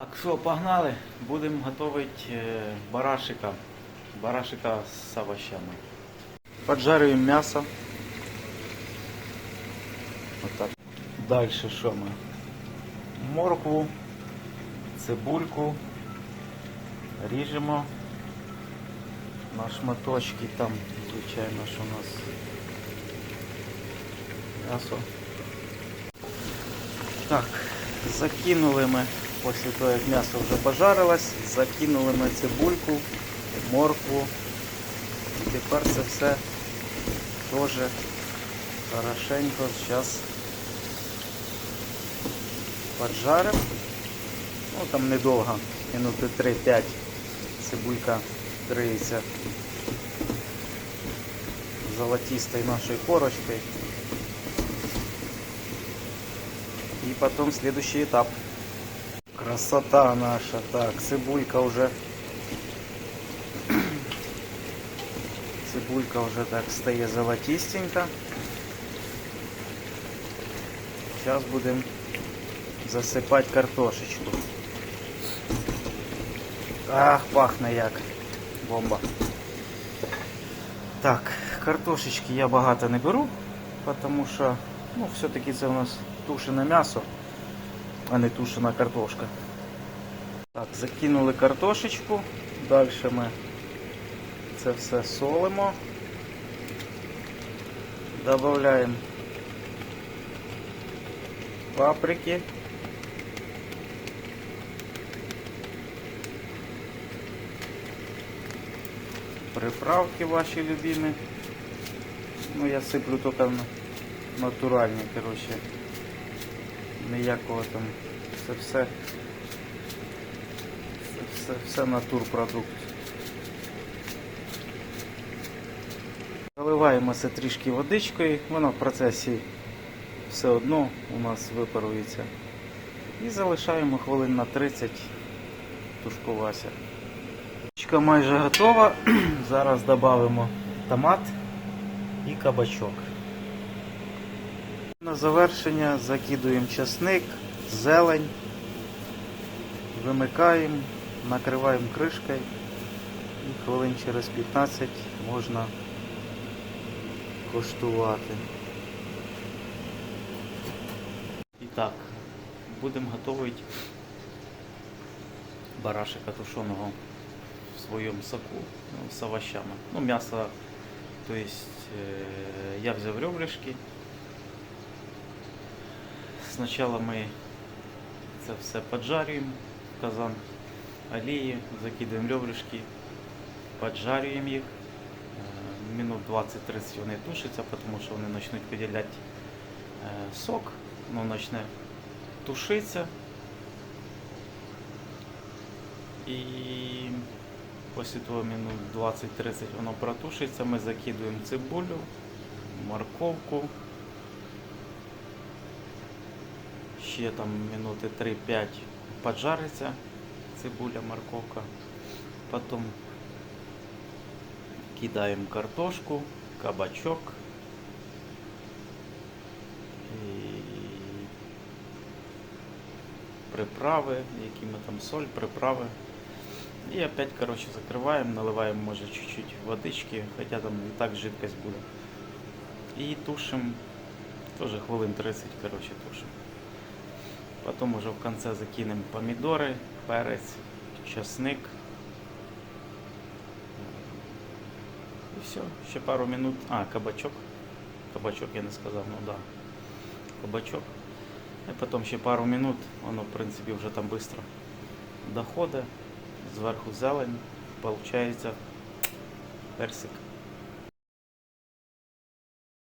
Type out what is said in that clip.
Так, що, погнали, будемо готувати е, барашика. Барашика з овощами. Поджарюємо м'ясо. Отак. Далі що ми? Моркву, цибульку. Ріжемо на шматочки там, звичайно, що у нас м'ясо. Так, закинули ми, після того, як м'ясо вже пожарилось, закинули ми цибульку, моркву. І тепер це все теж хорошенько зараз поджаримо. Ну там недовго, минути 3-5 цибулька криється золотистой нашей корочкой. И потом следующий этап. Красота наша. Так, цибулька уже. Цибулька уже так стає золотистенька. Сейчас будем засыпать картошечку. Ах, пахне як. Бомба. Так, картошечки я багато не беру, тому що ну, все-таки це у нас тушене м'ясо, а не тушена картошка. Так, закинули картошечку, далі ми це все солимо, додаємо паприки. приправки ваші любимі. Ну я сиплю на- натуральні, коротше. Ніякого там. Це все. Це все, все натурпродукт. Заливаємо це трішки водичкою, воно в процесі все одно у нас випарується. І залишаємо хвилин на 30 тушкуватися. Картошка майже готова. Зараз додамо томат і кабачок. На завершення закидуємо часник, зелень, вимикаємо, накриваємо кришкою і хвилин через 15 можна коштувати. І так, будемо готувати барашика тушеного в своем соку ну, с овощами. Ну, мясо, то есть э, я взял ребрышки. Сначала мы це все поджарюємо в казан олії, закидуємо ребрышки, поджарюємо їх. Е, Минут 20-30 вони тушаться, тому що вони почнуть виділяти е, сок, ну, почне тушитися. І Після того минут 20-30 воно протушиться, ми закидуємо цибулю, морковку. Ще там минути 3-5 поджариться цибуля, морковка. Потім кидаємо картошку, кабачок. І приправи, які ми там соль, приправи. И опять, короче, закрываем, наливаем, может, чуть-чуть водички, хотя там и так жидкость будет. И тушим, тоже хвилин 30, короче, тушим. Потом уже в конце закинем помидоры, перец, чесник. И все, ще пару минут. А, кабачок. Кабачок я не сказав, ну да. Кабачок. І потім ще пару минут, воно, в принципі, вже там швидко доходить. Зверху зелень, виходить персик.